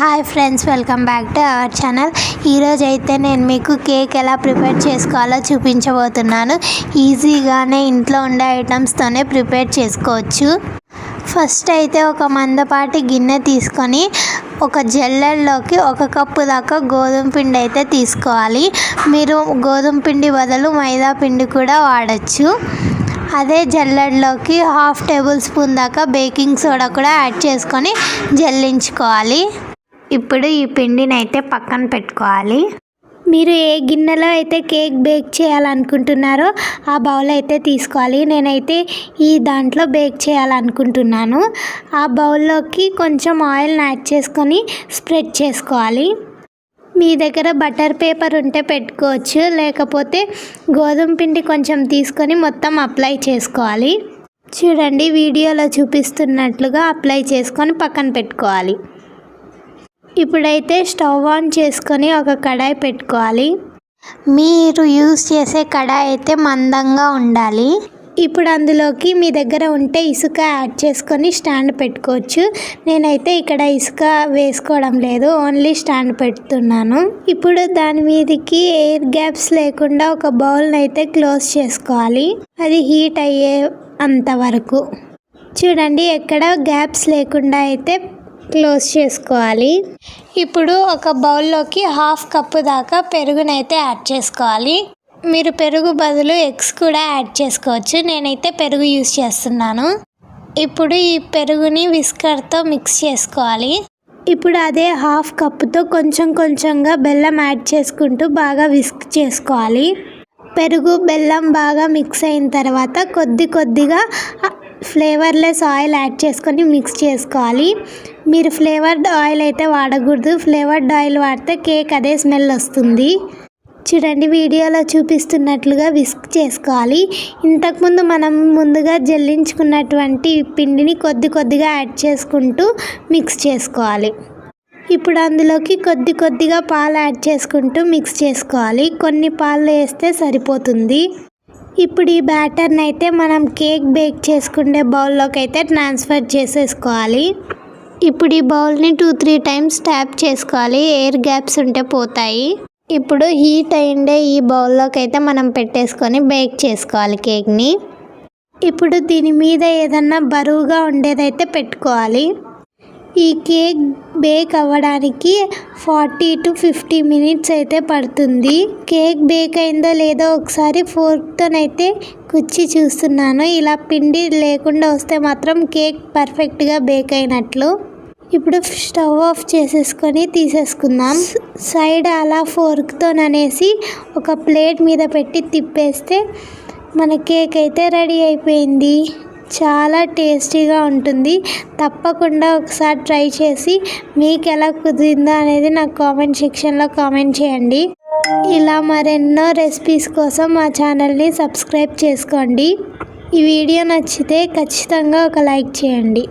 Hi friends welcome back to our channel ఈరోజు అయితే నేను మీకు కేక్ ఎలా ప్రిపేర్ చేసుకోవాలో చూపించబోతున్నాను. ఈజీగానే ఇంట్లో ఉండే ఐటమ్స్తోనే ప్రిపేర్ చేసుకోవచ్చు. ఫస్ట్ అయితే ఒక మందపాటి గిన్నె తీసుకొని ఒక జల్లెడలోకి ఒక కప్పు దాకా గోధుమ పిండి అయితే తీసుకోవాలి. మీరు గోధుమ పిండి బదులు మైదా పిండి కూడా వాడచ్చు. అదే జల్లెడలోకి హాఫ్ టేబుల్ స్పూన్ దాకా బేకింగ్ సోడా కూడా యాడ్ చేసుకొని జల్లించుకోవాలి. ఇప్పుడు ఈ పిండిని అయితే పక్కన పెట్టుకోవాలి. మీరు ఏ గిన్నెలో అయితే కేక్ బేక్ చేయాలనుకుంటున్నారో ఆ బౌల్ అయితే తీసుకోవాలి. నేనైతే ఈ దాంట్లో బేక్ చేయాలనుకుంటున్నాను. ఆ బౌల్లోకి కొంచెం ఆయిల్ని యాడ్ చేసుకొని స్ప్రెడ్ చేసుకోవాలి. మీ దగ్గర బటర్ పేపర్ ఉంటే పెట్టుకోవచ్చు. లేకపోతే గోధుమ పిండి కొంచెం తీసుకొని మొత్తం అప్లై చేసుకోవాలి. చూడండి వీడియోలో చూపిస్తున్నట్లుగా అప్లై చేసుకొని పక్కన పెట్టుకోవాలి. ఇప్పుడైతే స్టవ్ ఆన్ చేసుకొని ఒక కడాయి పెట్టుకోవాలి. మీరు యూస్ చేసే కడాయి అయితే మందంగా ఉండాలి. ఇప్పుడు అందులోకి మీ దగ్గర ఉంటే ఇసుక యాడ్ చేసుకొని స్టాండ్ పెట్టుకోవచ్చు. నేనైతే ఇక్కడ ఇసుక వేసుకోవడం లేదు ఓన్లీ స్టాండ్ పెడుతున్నాను. ఇప్పుడు దాని మీదకి ఎయిర్ గ్యాప్స్ లేకుండా ఒక బౌల్ని అయితే క్లోజ్ చేసుకోవాలి. అది హీట్ అయ్యే అంతవరకు చూడండి ఎక్కడ గ్యాప్స్ లేకుండా అయితే క్లోజ్ చేసుకోవాలి. ఇప్పుడు ఒక బౌల్లోకి హాఫ్ కప్పు దాకా పెరుగునైతే యాడ్ చేసుకోవాలి. మీరు పెరుగు బదులు ఎగ్స్ కూడా యాడ్ చేసుకోవచ్చు. నేనైతే పెరుగు యూస్ చేస్తున్నాను. ఇప్పుడు ఈ పెరుగుని విస్కర్తో మిక్స్ చేసుకోవాలి. ఇప్పుడు అదే హాఫ్ కప్పుతో కొంచెం కొంచెంగా బెల్లం యాడ్ చేసుకుంటూ బాగా విస్క్ చేసుకోవాలి. పెరుగు బెల్లం బాగా మిక్స్ అయిన తర్వాత కొద్ది కొద్దిగా ఫ్లేవర్లెస్ ఆయిల్ యాడ్ చేసుకొని మిక్స్ చేసుకోవాలి. మీరు ఫ్లేవర్డ్ ఆయిల్ అయితే వాడకూడదు. ఫ్లేవర్డ్ ఆయిల్ వాడితే కేక్ అదే స్మెల్ వస్తుంది. చూడండి వీడియోలో చూపిస్తున్నట్లుగా విస్క్ చేసుకోవాలి. ఇంతకుముందు మనం ముందుగా జల్లించుకున్నటువంటి పిండిని కొద్ది కొద్దిగా యాడ్ చేసుకుంటూ మిక్స్ చేసుకోవాలి. ఇప్పుడు అందులోకి కొద్ది కొద్దిగా పాలు యాడ్ చేసుకుంటూ మిక్స్ చేసుకోవాలి. కొన్ని పాలు వేస్తే సరిపోతుంది. ఇప్పుడు ఈ బ్యాటర్ని అయితే మనం కేక్ బేక్ చేసుకునే బౌల్లోకి అయితే ట్రాన్స్ఫర్ చేసేసుకోవాలి. ఇప్పుడు ఈ బౌల్ని టూ త్రీ టైమ్స్ ట్యాప్ చేసుకోవాలి. ఎయిర్ గ్యాప్స్ ఉంటే పోతాయి. ఇప్పుడు హీట్ అయిండే ఈ బౌల్లోకి అయితే మనం పెట్టేసుకొని బేక్ చేసుకోవాలి కేక్ని. ఇప్పుడు దీని మీద ఏదన్నా బరువుగా ఉండేదైతే పెట్టుకోవాలి. ఈ కేక్ బేక్ అవ్వడానికి ఫార్టీ టు ఫిఫ్టీ మినిట్స్ అయితే పడుతుంది. కేక్ బేక్ అయిందో లేదో ఒకసారి ఫోర్క్తోనైతే కుచ్చి చూస్తున్నాను. ఇలా పిండి లేకుండా వస్తే మాత్రం కేక్ పర్ఫెక్ట్గా బేక్ అయినట్లు. ఇప్పుడు స్టవ్ ఆఫ్ చేసేసుకొని తీసేసుకుందాం. సైడ్ అలా ఫోర్క్తోననేసి ఒక ప్లేట్ మీద పెట్టి తిప్పేస్తే మన కేక్ అయితే రెడీ అయిపోయింది. చాలా టేస్టీగా ఉంటుంది. తప్పకుండా ఒకసారి ట్రై చేసి మీకు ఎలా కుదిరిందో అనేది నాకు కామెంట్ సెక్షన్లో కామెంట్ చేయండి. ఇలా మరెన్నో రెసిపీస్ కోసం మా ఛానల్ని సబ్స్క్రైబ్ చేసుకోండి. ఈ వీడియో నచ్చితే ఖచ్చితంగా ఒక లైక్ చేయండి.